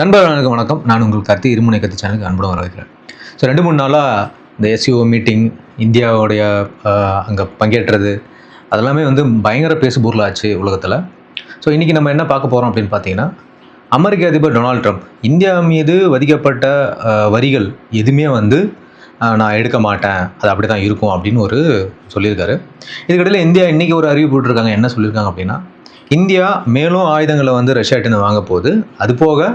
நண்பர்களுக்கு வணக்கம். நான் உங்கள் கார்த்தி. இருமுனை கத்தி சேனலுக்கு அன்புடன் வரவேற்கிறேன். ஸோ ரெண்டு மூணு நாளாக இந்த எஸ்யூஓ மீட்டிங் இந்தியாவுடைய அங்கே பங்கேற்றது அதெல்லாமே வந்து பயங்கர பேசு பொருளாச்சு உலகத்தில். ஸோ இன்றைக்கி நம்ம என்ன பார்க்க போகிறோம் அப்படின்னு பார்த்தீங்கன்னா அமெரிக்க அதிபர் டொனால்ட் ட்ரம்ப். இந்தியா மீது வதிக்கப்பட்ட வரிகள் எதுவுமே வந்து நான் எடுக்க மாட்டேன். அது அப்படி தான் இருக்கும் அப்படின்னு ஒரு சொல்லியிருக்காரு. இதுக்கிடையில் இந்தியா இன்றைக்கி ஒரு அறிவு போட்டிருக்காங்க. என்ன சொல்லியிருக்காங்க அப்படின்னா இந்தியா மேலும் ஆயுதங்களை வந்து ரஷ்யாட்டிருந்து வாங்க போகுது. அது போக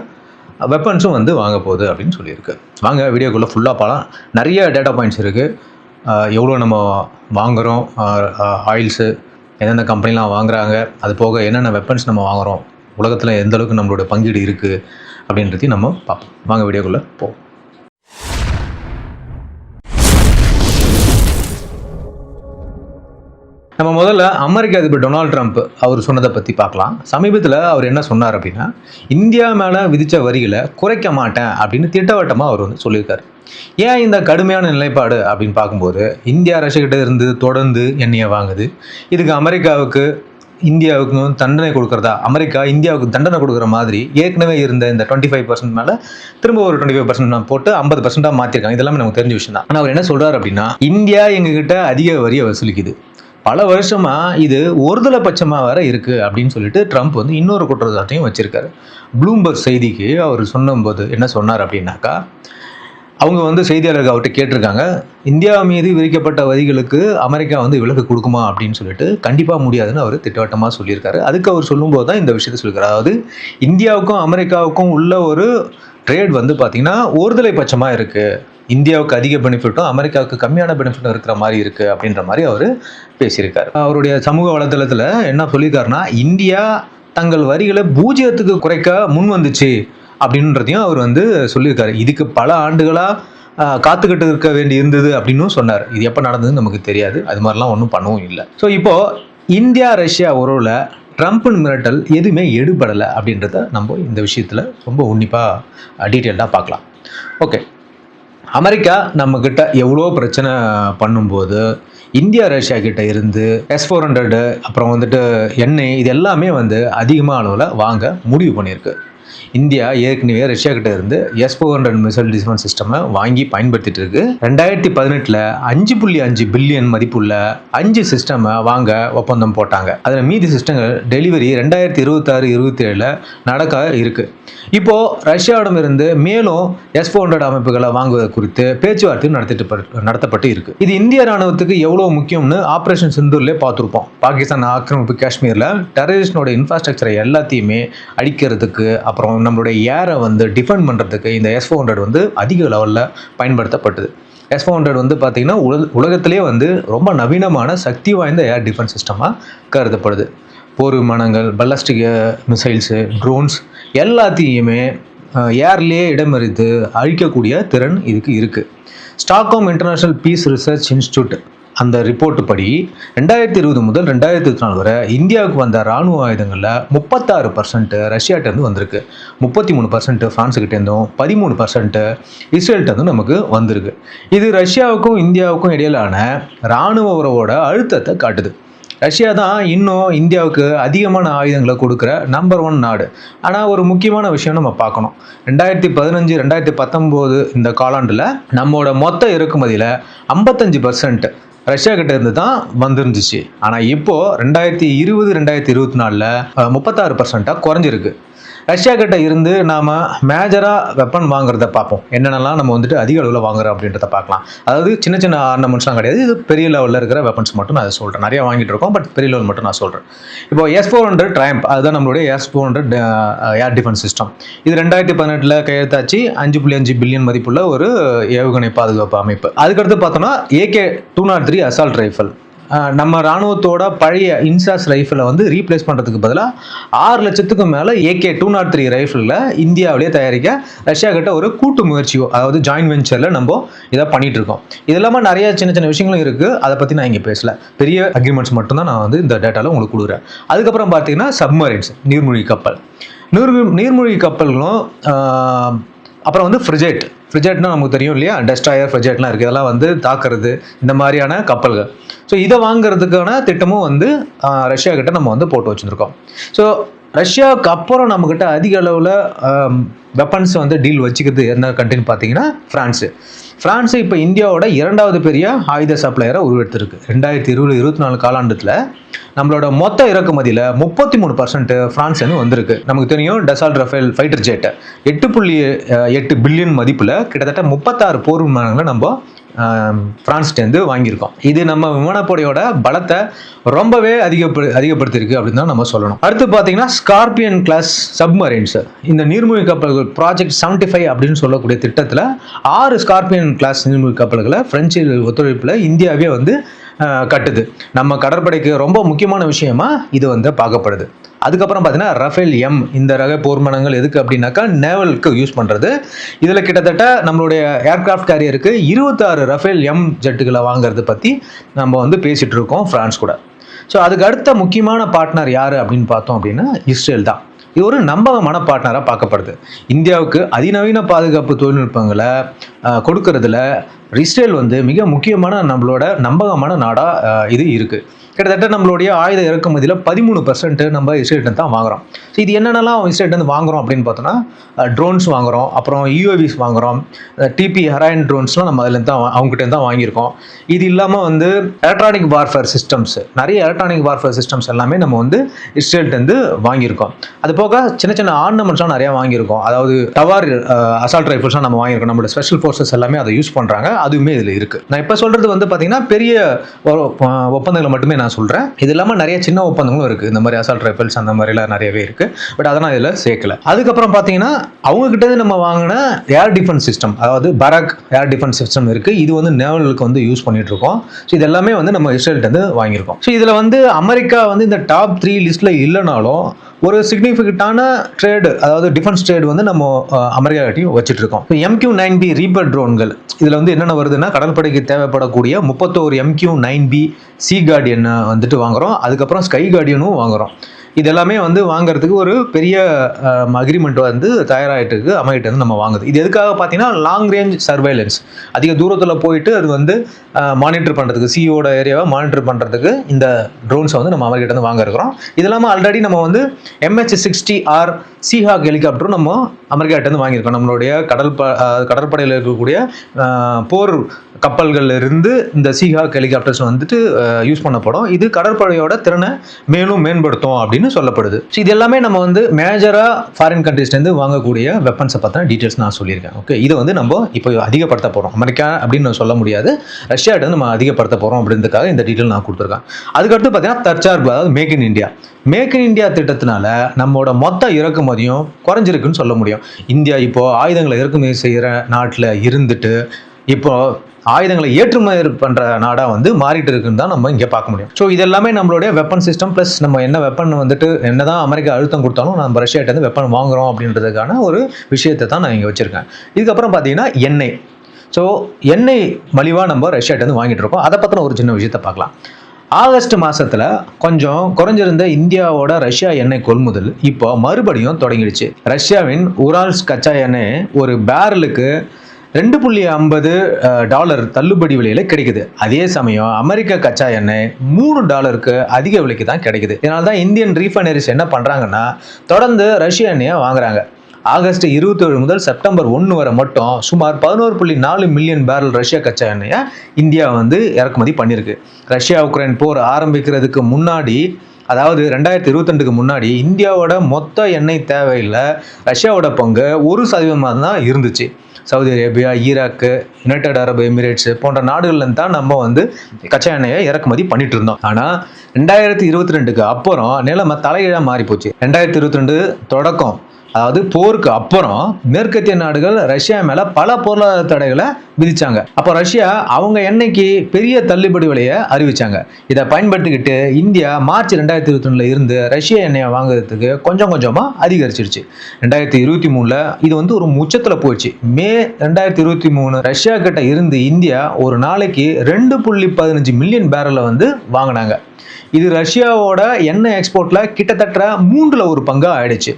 வெப்பன்ஸும் வந்து வாங்க போகுது அப்படின்னு சொல்லியிருக்கு. வாங்க வீடியோக்குள்ளே ஃபுல்லாக பார்க்கலாம் நிறைய டேட்டா பாயிண்ட்ஸ் இருக்குது எவ்வளோ நம்ம வாங்குகிறோம் ஆயில்ஸு எந்தெந்த கம்பெனிலாம் வாங்குறாங்க? அது போக என்னென்ன வெப்பன்ஸ் நம்ம வாங்குகிறோம் உலகத்தில் எந்த அளவுக்கு நம்மளோட பங்கீடு இருக்குது அப்படின்றதையும் நம்ம பார்ப்போம். வாங்க வீடியோக்குள்ளே போவோம். நம்ம முதல்ல அமெரிக்க அதிபர் டொனால்ட் ட்ரம்ப் அவர் சொன்னதை பற்றி பார்க்கலாம். சமீபத்தில் அவர் என்ன சொன்னார் அப்படின்னா இந்தியா மேலே விதித்த வரிகளை குறைக்க மாட்டேன் அப்படின்னு திட்டவட்டமாக அவர் வந்து சொல்லியிருக்காரு. ஏன் இந்த கடுமையான நிலைப்பாடு அப்படின்னு பார்க்கும்போது இந்தியா ரஷ்யக்கிட்ட இருந்து தொடர்ந்து எண்ணெயை வாங்குது. இதுக்கு அமெரிக்காவுக்கு இந்தியாவுக்கும் தண்டனை கொடுக்குறதா? அமெரிக்கா இந்தியாவுக்கு தண்டனை கொடுக்குற மாதிரி ஏற்கனவே இருந்த இந்த டுவெண்ட்டி ஃபைவ் பர்சன்ட் மேலே திரும்ப ஒரு டுவெண்ட்டி ஃபைவ் பர்சன்ட் போட்டு ஐம்பது பர்சன்டாக மாற்றிருக்காங்க இதெல்லாம் நமக்கு தெரிஞ்ச விஷயம் தான் ஆனால் அவர் என்ன சொல்கிறார் அப்படின்னா இந்தியா எங்ககிட்ட அதிக வரியை வசூலிக்குது. பல வருஷமா இது ஒருதலை பட்சமாக வேற இருக்கு அப்படின்னு சொல்லிட்டு ட்ரம்ப் வந்து இன்னொரு குற்றச்சாட்டையும் வச்சிருக்காரு. ப்ளூம்பர்க் செய்திக்கு அவர் சொன்னபோது என்ன சொன்னார் அப்படின்னாக்கா அவங்க வந்து செய்தியாளர்கள் அவர்கிட்ட கேட்டிருக்காங்க இந்தியா மீது விதிக்கப்பட்ட வரிகளுக்கு அமெரிக்கா வந்து விலக்கு கொடுக்குமா? அப்படின்னு சொல்லிட்டு கண்டிப்பாக முடியாதுன்னு அவர் திட்டவட்டமாக சொல்லியிருக்காரு. அதுக்கு அவர் சொல்லும்போது தான் இந்த விஷயத்தை சொல்லியிருக்காரு. அதாவது இந்தியாவுக்கும் அமெரிக்காவுக்கும் உள்ள ஒரு ட்ரேட் வந்து பார்த்திங்கன்னா ஒருதலை பட்சமாக இருக்குது இந்தியாவுக்கு அதிக பெனிஃபிட்டும் அமெரிக்காவுக்கு கம்மியான பெனிஃபிட்டும் இருக்கிற மாதிரி இருக்குது அப்படின்ற மாதிரி அவர் பேசியிருக்காரு. அவருடைய சமூக வலைதளத்தில் என்ன சொல்லியிருக்காருன்னா இந்தியா தங்கள் வரிகளை பூஜ்ஜியத்துக்கு குறைக்க முன் வந்துச்சு அப்படின்றதையும் அவர் வந்து சொல்லியிருக்காரு. இதுக்கு பல ஆண்டுகளாக காத்துக்கிட்டு இருக்க வேண்டி இருந்தது அப்படின்னும் சொன்னார். இது எப்போ நடந்ததுன்னு நமக்கு தெரியாது. அது மாதிரிலாம் ஒன்றும் பண்ணவும் இல்லை. ஸோ இப்போது இந்தியா ரஷ்யா உறவில் ட்ரம்ப்பின் மிரட்டல் எதுவுமே எடுபடலை அப்படின்றத நம்ம இந்த விஷயத்தில் ரொம்ப உன்னிப்பாக டீட்டெயில்டாக பார்க்கலாம். ஓகே. அமெரிக்கா நம்மக்கிட்ட எவ்வளோ பிரச்சனை பண்ணும்போது இந்தியா ரஷ்யா கிட்ட இருந்து எஸ் ஃபோர் ஹண்ட்ரடு அப்புறம் வந்துட்டு எண்ணெய் இது எல்லாமே வந்து அதிகமாக அளவில் வாங்க முடிவு பண்ணியிருக்கு. இந்தியா ஏற்கனவே ரஷ்யா கிட்ட இருந்து S four hundred missile defence சிஸ்டமை வாங்கி பயன்படுத்திட்டு இருக்கு ரெண்டாயிரத்தி பதினெட்டில் அஞ்சு புள்ளி அஞ்சு பில்லியன் மதிப்புள்ள அஞ்சு சிஸ்டமை வாங்க ஒப்பந்தம் போட்டாங்க. அதில் மீதி சிஸ்டங்கள் டெலிவரி ரெண்டாயிரத்தி இருபத்தாறு இருபத்தி ஏழில் நடக்க இருக்கு. இப்போ ரஷ்யாவிடம் இருந்து மேலும் எஸ் ஃபோர் ஹண்ட்ரட் அமைப்புகளை வாங்குவது குறித்து பேச்சுவார்த்தையும் நடத்திட்டு நடத்தப்பட்டு இருக்கு. இது இந்திய ராணுவத்துக்கு எவ்வளவு முக்கியம்னு ஆபரேஷன் சிந்தூர்லேயே பார்த்துருப்போம். பாகிஸ்தான் ஆக்கிரமிப்பு காஷ்மீரில் டெரரிஸ்டோட இன்ஃப்ராஸ்ட்ரக்சரை எல்லாத்தையுமே அடிக்கிறதுக்கு அப்புறம் நம்மளுடைய ஏரை வந்து டிஃபெண்ட் பண்ணுறதுக்கு இந்த எஸ் ஃபோர் ஹண்ட்ரட் வந்து அதிக லெவலில் பயன்படுத்தப்பட்டது. எஸ் ஃபோர் ஹண்ட்ரட் வந்து பார்த்திங்கன்னா உலக உலகத்திலே வந்து ரொம்ப நவீனமான சக்தி வாய்ந்த ஏர் டிஃபென்ஸ் சிஸ்டமாக கருதப்படுது. போர் விமானங்கள் பல்லாஸ்டிக் மிசைல்ஸு ட்ரோன்ஸ் எல்லாத்தையுமே uh, ஏர்லேயே இடமறித்து அழிக்கக்கூடிய திறன் இதுக்கு இருக்குது Stockholm International Peace Research Institute அந்த ரிப்போர்ட் படி ரெண்டாயிரத்தி இருபது முதல் ரெண்டாயிரத்தி இருபத்தி நாலு வரை இந்தியாவுக்கு வந்த ராணுவ ஆயுதங்களில் முப்பத்தாறு பர்சன்ட் ரஷ்யாட்டேருந்து வந்திருக்கு. முப்பத்தி மூணு பர்சன்ட் ஃப்ரான்ஸுக்கிட்டேருந்தும் பதிமூணு பர்சன்ட் இஸ்ரேல்கிட்டேருந்தும் நமக்கு வந்திருக்கு. இது ரஷ்யாவுக்கும் இந்தியாவுக்கும் இடையிலான இராணுவ உறவோட அழுத்தத்தை காட்டுது. ரஷ்யா தான் இன்னும் இந்தியாவுக்கு அதிகமான ஆயுதங்களை கொடுக்குற நம்பர் ஒன் நாடு. ஆனால் ஒரு முக்கியமான விஷயம் நம்ம பார்க்கணும். ரெண்டாயிரத்தி பதினஞ்சு ரெண்டாயிரத்தி பத்தொம்போது இந்த காலாண்டில் நம்மளோட மொத்த இறக்குமதியில் ஐம்பத்தஞ்சு பர்சன்ட் ரஷ்யா கிட்ட இருந்து தான் வந்துருந்துச்சு. ஆனால் இப்போது ரெண்டாயிரத்தி இருபது ரெண்டாயிரத்தி இருபத்தி நாலில் முப்பத்தாறு பர்சன்ட்டாக குறைஞ்சிருக்கு. ரஷ்யா கிட்ட இருந்து நாம் மேஜராக வெப்பன் வாங்குறத பார்ப்போம். என்னென்னலாம் நம்ம வந்துட்டு அதிக அளவில் வாங்குறோம் அப்படின்றத பார்க்கலாம். அதாவது சின்ன சின்ன ஆர்னமெண்ட்ஸ்லாம் கிடையாது. இது பெரிய லெவலில் இருக்கிற வெப்பன்ஸ் மட்டும் நான் அதை சொல்கிறேன் நிறைய வாங்கிட்டு இருக்கோம். பட் பெரிய லெவல் மட்டும் நான் சொல்கிறேன் இப்போ எஸ் ஃபோர் ஹண்ட்ரட் ட்ரைம்ப் அதுதான் நம்மளுடைய S four hundred air defence system இது ரெண்டாயிரத்தி பதினெட்டில் கையெழுத்தாச்சு. அஞ்சு புள்ளி அஞ்சு பில்லியன் மதிப்புள்ள ஒரு ஏவுகணை பாதுகாப்பு அமைப்பு. அதுக்கடுத்து பார்த்தோன்னா AK two nought three assault rifle நம்ம ராணுவத்தோட பழைய இன்சாஸ் ரைஃபிளை வந்து ரீப்ளேஸ் பண்ணுறதுக்கு பதிலாக ஆறு லட்சத்துக்கும் மேலே ஏகே டூ நாட் த்ரீ ரைஃபிளில் இந்தியாவிலேயே தயாரிக்க ரஷ்யா கிட்ட ஒரு கூட்டு முயற்சியோ அதாவது ஜாயின்ட் வெஞ்சரில் நம்ம இதை பண்ணிகிட்டு இருக்கோம். இது இல்லாமல் நிறைய சின்ன சின்ன விஷயங்களும் இருக்குது அதை பற்றி நான் இங்கே பேசல. பெரிய அக்ரிமெண்ட்ஸ் மட்டும்தான் நான் வந்து இந்த டேட்டாவில் உங்களுக்கு கொடுக்குறேன். அதுக்கப்புறம் பார்த்தீங்கன்னா சப்மரீன்ஸ் நீர்மூழ்கி கப்பல். நீர் நீர்மூழ்கி கப்பல்களும் அப்புறம் வந்து ஃப்ரிஜெட் ஃப்ரிஜெட்னா நமக்கு தெரியும் இல்லையா? டெஸ்ட்ராயர் ஃப்ரிஜெட்லாம் இருக்குது இதெல்லாம் வந்து தாக்குறது இந்த மாதிரியான கப்பல்கள். ஸோ இதை வாங்குறதுக்கான திட்டமும் வந்து ரஷ்யா கிட்ட நம்ம வந்து போட்டு வச்சுருக்கோம். ஸோ ரஷ்யாவுக்கு அப்புறம் நம்மக்கிட்ட அதிக அளவில் வெப்பன்ஸ் வந்து டீல் வச்சுக்கிறது என்ன கண்ட்ரின்னு பார்த்தீங்கன்னா ஃப்ரான்ஸு ஃப்ரான்ஸு இப்போ இந்தியாவோட இரண்டாவது பெரிய ஆயுத சப்ளையரை உருவெடுத்திருக்கு. ரெண்டாயிரத்தி இருபது இருபத்தி நாலு காலாண்டத்தில் நம்மளோட மொத்த இறக்குமதியில் முப்பத்தி மூணு பர்சன்ட் ஃப்ரான்ஸ்லேருந்து வந்திருக்கு. நமக்கு தெரியும் டசால்ட் ரஃபேல் ஃபைட்டர் ஜெட் எட்டு புள்ளி எட்டு பில்லியன் மதிப்பில் கிட்டத்தட்ட முப்பத்தாறு போர் விமானங்களை நம்ம ஃப்ரான்ஸ்டேருந்து வாங்கியிருக்கோம். இது நம்ம விமானப்படையோட பலத்தை ரொம்பவே அதிகப்படு அதிகப்படுத்தியிருக்கு அப்படின்னு தான் நம்ம சொல்லணும். அடுத்து பார்த்தீங்கன்னா ஸ்கார்பியன் கிளாஸ் சப்மரைன்ஸ் இந்த நீர்மூழ்கி கப்பல்கள் ப்ராஜெக்ட் செவன்டி ஃபைவ் அப்படின்னு சொல்லக்கூடிய திட்டத்தில் ஆறு ஸ்கார்பியன் கிளாஸ் நீர்மூழ்கி கப்பல்களை பிரெஞ்சு ஒத்துழைப்பில் இந்தியாவே வந்து கட்டுது. நம்ம கடற்படைக்கு ரொம்ப முக்கியமான விஷயமா இது வந்து பார்க்கப்படுது. அதுக்கப்புறம் பார்த்தீங்கன்னா ரஃபேல் எம் இந்த ரக போர்மனங்கள் எதுக்கு அப்படின்னாக்கா நேவலுக்கு யூஸ் பண்ணுறது இதில் கிட்டத்தட்ட நம்மளுடைய ஏர்கிராஃப்ட் கேரியருக்கு இருபத்தாறு ரஃபேல் எம் ஜெட்டுகளை வாங்குறது பற்றி நம்ம வந்து பேசிகிட்டு இருக்கோம் ஃப்ரான்ஸ் கூட. ஸோ அதுக்கு அடுத்த முக்கியமான பார்ட்னர் யார் அப்படின்னு பார்த்தோம் அப்படின்னா இஸ்ரேல் தான். இது ஒரு நம்பகமான பார்ட்னராக பார்க்கப்படுது. இந்தியாவுக்கு அதிநவீன பாதுகாப்பு தொழில்நுட்பங்களை கொடுக்கறதுல இஸ்ரேல் வந்து மிக முக்கியமான நம்மளோட நம்பகமான நாடாக இது இருக்குது கிட்டத்தட்ட நம்மளுடைய ஆயுத இறக்குமதியில் பதிமூணு பர்சன்ட் நம்ம இஸ்ரேல்ட்டு தான் வாங்குறோம். ஸோ இது என்னென்னலாம் இஸ்ரேல்ட்டு வாங்குறோம் அப்படின்னு பார்த்தோன்னா ட்ரோன்ஸ் வாங்குறோம் அப்புறம் யூஏவிஸ் வாங்குறோம் டிபி ஹெராயின் ட்ரோன்ஸ்லாம் நம்ம அதுலேருந்து தான் அவங்ககிட்ட தான் வாங்கியிருக்கோம். இது இல்லாமல் வந்து எலக்ட்ரானிக் வார்ஃபேர் சிஸ்டம்ஸ் நிறைய எலக்ட்ரானிக் வார்ஃபேர் சிஸ்டம்ஸ் எல்லாமே நம்ம வந்து இஸ்ரேல்ட்டு வாங்கியிருக்கோம். அது போக சின்ன சின்ன ஆர்னமெண்ட்ஸ்லாம் நிறையா வாங்கியிருக்கோம். அதாவது டவார் அசால்ட் ரைஃபிள்ஸ்லாம் நம்ம வாங்கியிருக்கோம். நம்மளோட ஸ்பெஷல் ஃபோர்ஸஸ் எல்லாமே அதை யூஸ் பண்ணுறாங்க அதுவுமே இதில் இருக்குது நான் இப்போ சொல்கிறது வந்து பார்த்திங்கன்னா பெரிய ஒப்பந்தங்களை மட்டுமே நான் சொல்கிறேன் இது இல்லாமல் நிறைய சின்ன ஒப்பந்தங்களும் இருக்குது இந்த மாதிரி அசால்ட் ரைஃபிள்ஸ் அந்த மாதிரிலாம் நிறையவே இருக்குது பட் அதெல்லாம் இதில் சேர்க்கல. அதுக்கப்புறம் பார்த்தீங்கன்னா அவங்ககிட்ட நம்ம வாங்கின ஏர் டிஃபென்ஸ் சிஸ்டம் அதாவது பராக் ஏர் டிஃபென்ஸ் சிஸ்டம் இருக்குது இது வந்து நேவலுக்கு வந்து யூஸ் பண்ணிட்டு இருக்கோம் ஸோ இது எல்லாமே வந்து நம்ம இஸ்ரேல்கிட்ட இருந்து வாங்கியிருக்கோம். ஸோ இதில் வந்து அமெரிக்கா வந்து இந்த டாப் த்ரீ லிஸ்ட்டில் இல்லைனாலும் ஒரு சிக்னிஃபிகண்டான ட்ரேடு அதாவது டிஃபென்ஸ் ட்ரேடு வந்து நம்ம அமெரிக்கா கிட்டையும் வச்சுட்டு இருக்கோம் எம்கியூ நைன் பி ரீபர் ட்ரோன்கள் இதில் வந்து என்னென்ன வருதுன்னா கடற்படைக்கு தேவைப்படக்கூடிய முப்பத்தோரு MQ nine B SeaGuardian வந்துட்டு வாங்குறோம். அதுக்கப்புறம் ஸ்கை கார்டியனும் வாங்குறோம். இது எல்லாமே வந்து வாங்குறதுக்கு ஒரு பெரிய அக்ரிமெண்ட் வந்து தயாராகிட்டு இருக்கு அமெரிக்கிட்ட நம்ம வாங்குது இது எதுக்காக பார்த்தீங்கன்னா லாங் ரேஞ்ச் சர்வைலன்ஸ் அதிக தூரத்தில் போயிட்டு அது வந்து மானிட்டர் பண்ணுறதுக்கு சிஓட ஏரியாவை மானிட்டர் பண்ணுறதுக்கு இந்த ட்ரோன்ஸை வந்து நம்ம அமெரிக்கிட்ட வந்து வாங்க இருக்கிறோம். இது இல்லாமல் ஆல்ரெடி நம்ம வந்து எம்ஹெச் சிக்ஸ்டி ஆர் சிஹாக் ஹெலிகாப்டரும் நம்ம அமெரிக்காட்டேருந்து வாங்கியிருக்கோம். நம்மளுடைய கடல் ப கடற்படையில் இருக்கக்கூடிய போர் கப்பல்கள்லேருந்து இந்த சீஹாக் ஹெலிகாப்டர்ஸ் வந்துட்டு யூஸ் பண்ணப்படும். இது கடற்படையோட திறனை மேலும் மேம்படுத்தும் அப்படின்னு சொல்லப்படுது. ஸோ இது எல்லாமே நம்ம வந்து மேஜராக ஃபாரின் கண்ட்ரீஸ்லேருந்து வாங்கக்கூடிய வெப்பன்ஸை பற்றின டீட்டெயில்ஸ் நான் சொல்லியிருக்கேன். ஓகே இதை வந்து நம்ம இப்போ அதிகப்படுத்த போகிறோம் அமெரிக்கா அப்படின்னு நான் சொல்ல முடியாது. ரஷ்யாட்ட வந்து நம்ம அதிகப்படுத்த போகிறோம் அப்படின்றதுக்காக இந்த டீட்டெயில் நான் கொடுத்துருக்கேன். அதுக்கடுத்து பார்த்தீங்கன்னா தற்சார்பு அதாவது make in India make in India திட்டத்தினால நம்மளோட மொத்த இறக்குமதியும் குறைஞ்சிருக்குன்னு சொல்ல முடியும். இந்தியா இப்போ ஆயுதங்களை இறக்குமதி செய்கிற நாட்டில் இருந்துட்டு இப்போ ஆயுதங்களை ஏற்றுமதி பண்ணுற நாடாக வந்து மாறிட்டு இருக்குன்னு தான் நம்ம இங்கே பார்க்க முடியும். ஸோ இது எல்லாமே நம்மளுடைய வெப்பன் சிஸ்டம் ப்ளஸ் நம்ம என்ன வெப்பன் வந்துட்டு என்ன தான் அமெரிக்கா அழுத்தம் கொடுத்தாலும் நம்ம ரஷ்யாட்ட இருந்து வெப்பன் வாங்குறோம் அப்படின்றதுக்கான ஒரு விஷயத்தை தான் நான் இங்கே வச்சுருக்கேன். இதுக்கப்புறம் பார்த்தீங்கன்னா எண்ணெய். ஸோ எண்ணெய் மலிவாக நம்ம ரஷ்யாட்ட இருந்து வாங்கிட்டு இருக்கோம். அதை பற்றின ஒரு சின்ன விஷயத்தை பார்க்கலாம். ஆகஸ்ட் மாசத்துல கொஞ்சம் குறைஞ்சிருந்த இந்தியாவோட ரஷ்யா எண்ணெய் கொள்முதல் இப்போ மறுபடியும் தொடங்கிடுச்சு. ரஷ்யாவின் உரால்ஸ் கச்சா எண்ணெய் ஒரு பேரலுக்கு ரெண்டு புள்ளி ஐம்பது டாலர் தள்ளுபடி விலையில கிடைக்குது. அதே சமயம் அமெரிக்க கச்சா எண்ணெய் மூணு டாலருக்கு அதிக விலைக்கு தான் கிடைக்குது. இதனால தான் இந்தியன் ரீஃபைனரிஸ் என்ன பண்றாங்கன்னா தொடர்ந்து ரஷ்ய எண்ணெயை வாங்குறாங்க. ஆகஸ்ட் இருபத்தேழு முதல் செப்டம்பர் ஒன்று வரை மட்டும் சுமார் பதினோரு புள்ளி நாலு மில்லியன் பேரல் ரஷ்யா கச்சா எண்ணெயை இந்தியா வந்து இறக்குமதி பண்ணியிருக்கு. ரஷ்யா உக்ரைன் போர் ஆரம்பிக்கிறதுக்கு முன்னாடி அதாவது ரெண்டாயிரத்தி இருபத்தெண்டுக்கு முன்னாடி இந்தியாவோட மொத்த எண்ணெய் தேவையில் ரஷ்யாவோட பங்கு ஒரு சதவீதமாக தான் இருந்துச்சு. Saudi Arabia Iraq United Arab Emirates போன்ற நாடுகள்லேருந்து தான் நம்ம வந்து கச்சா எண்ணெயை இறக்குமதி பண்ணிட்டு இருந்தோம். ஆனால் ரெண்டாயிரத்தி இருபத்தி ரெண்டுக்கு அப்புறம் நிலைமை தலைகீழாக மாறி போச்சு ரெண்டாயிரத்தி இருபத்தி ரெண்டு தொடக்கம். அதாவது போருக்கு அப்புறம் மேற்கத்திய நாடுகள் ரஷ்யா மேல பல பொருளாதார தடைகளை விதிச்சாங்க. அப்போ ரஷ்யா அவங்க எண்ணெய்க்கு பெரிய தள்ளுபடி விலையை அறிவிச்சாங்க. இதை பயன்படுத்திக்கிட்டு இந்தியா மார்ச் ரெண்டாயிரத்தி இருபத்தி ரெண்டுல இருந்து ரஷ்ய எண்ணெயை வாங்குறதுக்கு கொஞ்சம் கொஞ்சமா அதிகரிச்சிருச்சு. ரெண்டாயிரத்தி இருபத்தி மூணுல இது வந்து ஒரு உச்சத்துல போயிடுச்சு. மே ரெண்டாயிரத்தி இருபத்தி மூணு ரஷ்யா கிட்ட இருந்து இந்தியா ஒரு நாளைக்கு ரெண்டு புள்ளி பதினஞ்சு மில்லியன் பேரலை வந்து வாங்கினாங்க. இது ரஷ்யாவோட எண்ணெய் எக்ஸ்போர்ட்ல கிட்டத்தட்ட மூன்றுல ஒரு பங்கு ஆயிடுச்சு.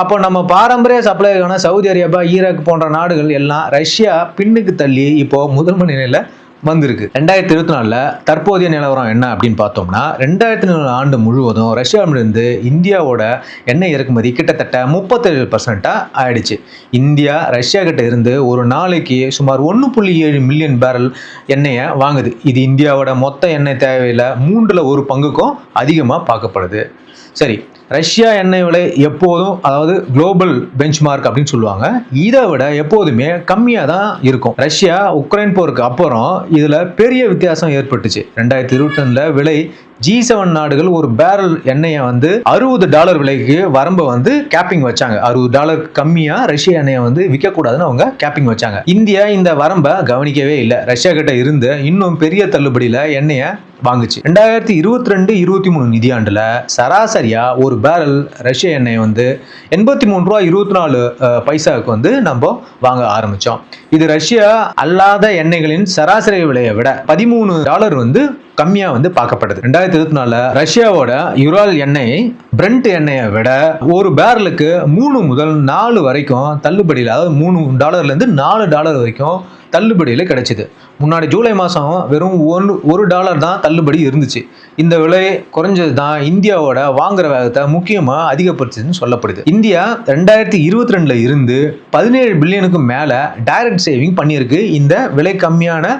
அப்போ நம்ம பாரம்பரிய சப்ளையரான சவுதி அரேபியா ஈராக் போன்ற நாடுகள் எல்லாம் ரஷ்யா பின்னுக்கு தள்ளி இப்போ முதன்மை நிலையில் வந்திருக்கு. ரெண்டாயிரத்தி இருபத்தி நாலில் தற்போதைய நிலவரம் என்ன அப்படின்னு பார்த்தோம்னா ரெண்டாயிரத்தி நாலு ஆண்டு முழுவதும் ரஷ்யாவிலிருந்து இந்தியாவோட எண்ணெய் இறக்குமதி கிட்டத்தட்ட முப்பத்தேழு பர்சன்ட்டாக ஆயிடுச்சு. இந்தியா ரஷ்யா கிட்ட இருந்து ஒரு நாளைக்கு சுமார் ஒன்று புள்ளி ஏழு மில்லியன் பேரல் எண்ணெயை வாங்குது. இது இந்தியாவோட மொத்த எண்ணெய் தேவையில் மூன்றில் ஒரு பங்குக்கும் அதிகமாக பார்க்கப்படுது. சரி ரஷ்யா எண்ணெய் விலை எப்போதும் அதாவது குளோபல் பெஞ்ச்மார்க் அப்படின்னு சொல்லுவாங்க. இதை விட எப்போதுமே கம்மியாக தான் இருக்கும். ரஷ்யா உக்ரைன் போருக்கு அப்புறம் இதில் பெரிய வித்தியாசம் ஏற்பட்டுச்சு. ரெண்டாயிரத்தி இருபத்தி விலை ஜி செவன் நாடுகள் ஒரு பேரல் எண்ணெயை வந்து அறுபது டாலர் விலைக்கு வரம்பை வந்து கேப்பிங் வச்சாங்க. அறுபது டாலர் கம்மியா ரஷ்ய எண்ணெயை வந்து விற்கக்கூடாதுன்னு அவங்க கேப்பிங் வச்சாங்க. இந்தியா இந்த வரம்பை கவனிக்கவே இல்லை. ரஷ்யா கிட்ட இருந்து இன்னும் பெரிய தள்ளுபடியில எண்ணெயை வாங்குச்சு. ரெண்டாயிரத்தி இருபத்தி ரெண்டு இருபத்தி மூணு நிதியாண்டுல சராசரியா ஒரு பேரல் ரஷ்ய எண்ணெய் வந்து எண்பத்தி மூணு ரூபா இருபத்தி நாலு பைசாவுக்கு வந்து நம்ம வாங்க ஆரம்பிச்சோம். இது ரஷ்யா அல்லாத எண்ணெய்களின் சராசரி விலையை விட பதிமூணு டாலர் வந்து கம்மியா வந்து பார்க்கப்படுது. ரெண்டாயிரத்தி இருபத்தி நாலுல ரஷ்யாவோட யுரால் எண்ணெய் பிரெண்ட் எண்ணெயை விட ஒரு பேரலுக்கு மூணு முதல் நாலு வரைக்கும் தள்ளுபடியில் அதாவது மூணு டாலர்ல இருந்து நாலு டாலர் வரைக்கும் தள்ளுபடியில் கிடைச்சிது. முன்னாடி ஜூலை மாதம் வெறும் ஒன்று ஒரு டாலர் தான் தள்ளுபடி இருந்துச்சு. இந்த விலை குறைஞ்சது தான் இந்தியாவோட வாங்குற வேகத்தை முக்கியமாக அதிகப்படுத்துதுன்னு சொல்லப்படுது. இந்தியா ரெண்டாயிரத்தி இருபத்தி ரெண்டில் இருந்து பதினேழு பில்லியனுக்கு மேலே டைரக்ட் சேவிங் பண்ணியிருக்கு. இந்த விலை கம்மியான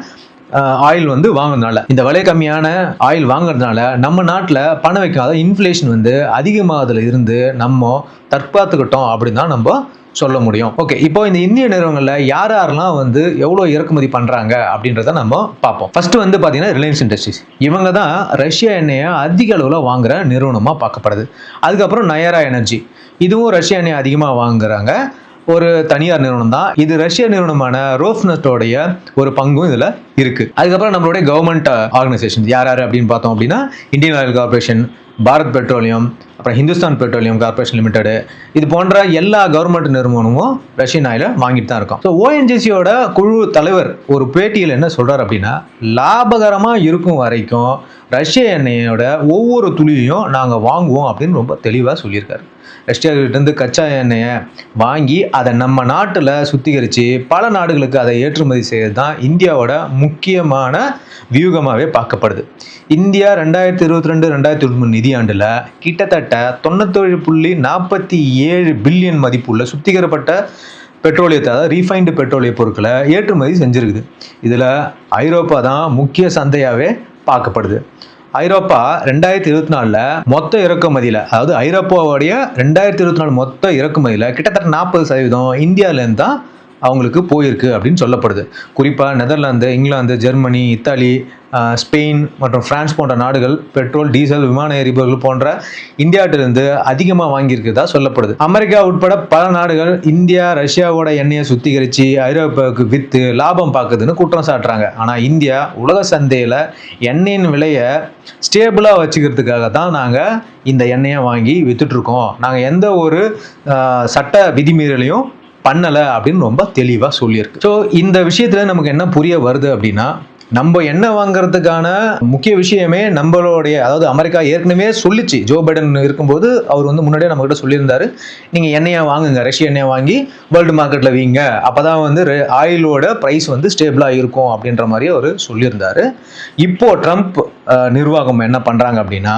ஆயில் வந்து வாங்குறதுனால. இந்த விலை கம்மியான ஆயில் வாங்குறதுனால நம்ம நாட்டில் பணம் வைக்காத இன்ஃப்ளேஷன் வந்து அதிகமாகதுல இருந்து நம்ம தற்காத்துக்கிட்டோம் அப்படின்னு தான் நம்ம சொல்ல முடியும். ஓகே இப்போ இந்த இந்திய நிறுவனங்களில் யார் யாரெல்லாம் வந்து எவ்வளோ இறக்குமதி பண்ணுறாங்க அப்படின்றத நம்ம பார்ப்போம். ஃபர்ஸ்ட் வந்து பார்த்தீங்கன்னா ரிலையன்ஸ் இண்டஸ்ட்ரீஸ் இவங்க தான் ரஷ்யா எண்ணெயை அதிக அளவில் வாங்குற நிறுவனமாக பார்க்கப்படுது. அதுக்கப்புறம் நயரா எனர்ஜி இதுவும் ரஷ்யா எண்ணெய் அதிகமாக வாங்குறாங்க. ஒரு தனியார் நிறுவனம் தான். இது ரஷ்ய நிறுவனமான ரோஃப்னட்டோடைய ஒரு பங்கும் இதில் இருக்கு. அதுக்கப்புறம் நம்மளுடைய கவர்மெண்ட் ஆர்கனைசேஷன் uh, யார் யார் அப்படின்னு பார்த்தோம் அப்படின்னா Indian Oil Corporation Bharat Petroleum அப்புறம் ஹிந்துஸ்தான் பெட்ரோலியம் கார்பரேஷன் லிமிடெடு இது போன்ற எல்லா கவர்மெண்ட் நிறுவனமும் ரஷ்யன் ஆயில வாங்கிட்டு தான் இருக்கும். ஸோ ஓஎன்ஜிசியோட குழு தலைவர் ஒரு பேட்டியில் என்ன சொல்கிறார் அப்படின்னா லாபகரமாக இருக்கும் வரைக்கும் ரஷ்ய எண்ணெயோட ஒவ்வொரு துளியையும் நாங்கள் வாங்குவோம் அப்படின்னு ரொம்ப தெளிவாக சொல்லியிருக்காரு. ரஷ்யாவிலிருந்து கச்சா எண்ணெயை வாங்கி அதை நம்ம நாட்டில் சுத்திகரித்து பல நாடுகளுக்கு அதை ஏற்றுமதி செய்கிறது தான் இந்தியாவோட முக்கியமான வியூகமாகவே பார்க்கப்படுது. இந்தியா ரெண்டாயிரத்தி இருபத்தி ரெண்டு ரெண்டாயிரத்தி இருபத்தி மூணு நிதியாண்டில் கிட்டத்தட்ட தொண்ணூத்தேழு புள்ளி நாற்பத்தி ஏழு பில்லியன் மதிப்புள்ள சுத்திகரப்பட்ட பெட்ரோலியத்தை அதாவது ரீஃபைண்டு பெட்ரோலிய பொருட்களை ஏற்றுமதி செஞ்சுருக்குது. இதில் ஐரோப்பா தான் முக்கிய சந்தையாகவே பார்க்கப்படுது. ஐரோப்பா ரெண்டாயிரத்தி இருபத்தி நாலில் மொத்த இறக்குமதியில் அதாவது ஐரோப்பாவுடைய ரெண்டாயிரத்தி இருபத்தி நாலு மொத்த இறக்குமதியில் கிட்டத்தட்ட நாற்பது சதவீதம் இந்தியாவிலேருந்து தான் அவங்களுக்கு போயிருக்கு அப்படின்னு சொல்லப்படுது. குறிப்பாக Netherlands England Germany Italy Spain மற்றும் பிரான்ஸ் போன்ற நாடுகள் பெட்ரோல் டீசல் விமான எரிபொருள் போன்ற இந்தியாவிட்டிருந்து அதிகமாக வாங்கியிருக்கிறதா சொல்லப்படுது. அமெரிக்கா உட்பட பல நாடுகள் இந்தியா ரஷ்யாவோட எண்ணெயை சுத்திகரித்து ஐரோப்பாவுக்கு விற்று லாபம் பார்க்குதுன்னு குற்றம் சாட்டுறாங்க. ஆனால் இந்தியா உலக சந்தையில் எண்ணெயின் விலையை ஸ்டேபிளாக வச்சுக்கிறதுக்காக தான் நாங்கள் இந்த எண்ணெயை வாங்கி வித்துட்ருக்கோம் நாங்கள் எந்த ஒரு சட்ட விதிமீறலையும் பண்ணலை அப்படின்னு ரொம்ப தெளிவாக சொல்லியிருக்கு. ஸோ இந்த விஷயத்தில் நமக்கு என்ன புரிய வருது அப்படின்னா நம்ம எண்ணெய் வாங்குறதுக்கான முக்கிய விஷயமே நம்மளுடைய அதாவது அமெரிக்கா ஏற்கனவே சொல்லிச்சு. ஜோ பைடன் இருக்கும்போது அவர் வந்து முன்னாடியே நம்மகிட்ட சொல்லியிருந்தாரு. நீங்கள் எண்ணெயை வாங்குங்க ரஷ்ய எண்ணெயை வாங்கி வேர்ல்டு மார்க்கெட்டில் வீங்க. அப்போ தான் வந்து ரெ- ஆயிலோட ப்ரைஸ் வந்து ஸ்டேபிளாக இருக்கும் அப்படின்ற மாதிரி அவர் சொல்லியிருந்தாரு. இப்போ ட்ரம்ப் நிர்வாகம் என்ன பண்ணுறாங்க அப்படின்னா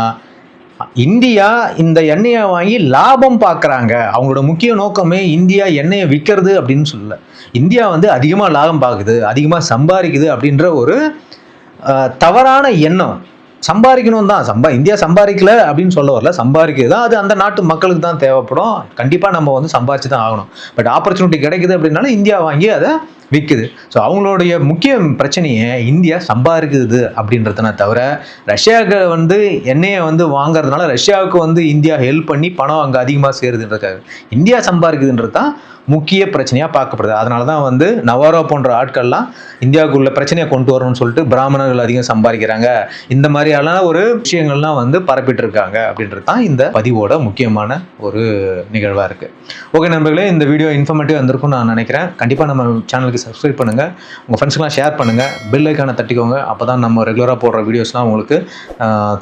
இந்தியா இந்த எண்ணெயை வாங்கி லாபம் பார்க்குறாங்க. அவங்களோட முக்கிய நோக்கமே இந்தியா எண்ணெயை விற்கிறது அப்படின்னு சொல்லல. இந்தியா வந்து அதிகமாக லாபம் பார்க்குது அதிகமாக சம்பாதிக்குது அப்படின்ற ஒரு தவறான எண்ணம். சம்பாதிக்கணும் தான் சம்பா இந்தியா சம்பாதிக்கல அப்படின்னு சொல்ல வரல. சம்பாதிக்கிறது தான் அது அந்த நாட்டு மக்களுக்கு தான் தேவைப்படும். கண்டிப்பாக நம்ம வந்து சம்பாதிச்சு தான் ஆகணும். பட் ஆப்பர்ச்சுனிட்டி கிடைக்குது அப்படின்னாலும் இந்தியா வாங்கி அதை விற்குது ஸோ அவங்களுடைய முக்கிய பிரச்சனையை இந்தியா சம்பாதிக்குது அப்படின்றதுனா தவிர ரஷ்யாவுக்கு வந்து எண்ணெயை வந்து வாங்குறதுனால ரஷ்யாவுக்கு வந்து இந்தியா ஹெல்ப் பண்ணி பணம் அங்கே அதிகமாக சேருதுன்றதுக்காக. இந்தியா சம்பாதிக்குதுன்றது தான் முக்கிய பிரச்சனையாக பார்க்கப்படுது. அதனால தான் வந்து நவாரோ போன்ற ஆட்கள்லாம் இந்தியாவுக்குள்ள பிரச்சனையை கொண்டு வரணும்னு சொல்லிட்டு பிராமணர்கள் அதிகம் சம்பாதிக்கிறாங்க. இந்த மாதிரியான ஒரு விஷயங்கள்லாம் வந்து பரப்பிட்டு இருக்காங்க அப்படின்றது தான் இந்த பதிவோட முக்கியமான ஒரு நிகழ்வாக இருக்குது ஓகே நண்பர்களே இந்த வீடியோ இன்ஃபர்மேட்டிவ் வந்திருக்கும் நான் நினைக்கிறேன். கண்டிப்பாக நம்ம சேனலுக்கு சப்ஸ்கிரைப் பண்ணுங்கள் உங்கள் ஃப்ரெண்ட்ஸ்க்கெலாம் ஷேர் பண்ணுங்கள் பெல் ஐக்கானை தட்டிக்கோங்க. அப்போ தான் நம்ம ரெகுலராக போடுற வீடியோஸ்லாம் உங்களுக்கு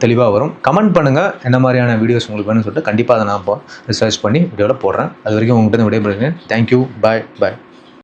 தெளிவாக வரும். கமெண்ட் பண்ணுங்கள் என்ன மாதிரியான வீடியோஸ் உங்களுக்கு வேணும்னு சொல்லிட்டு கண்டிப்பாக அதை நான் இப்போ ரிசர்ச் பண்ணி வீடியோவில் போடுறேன். அது வரைக்கும் உங்கள்கிட்ட விடைபெறுகிறேன். தேங்க்யூ பாய் பாய்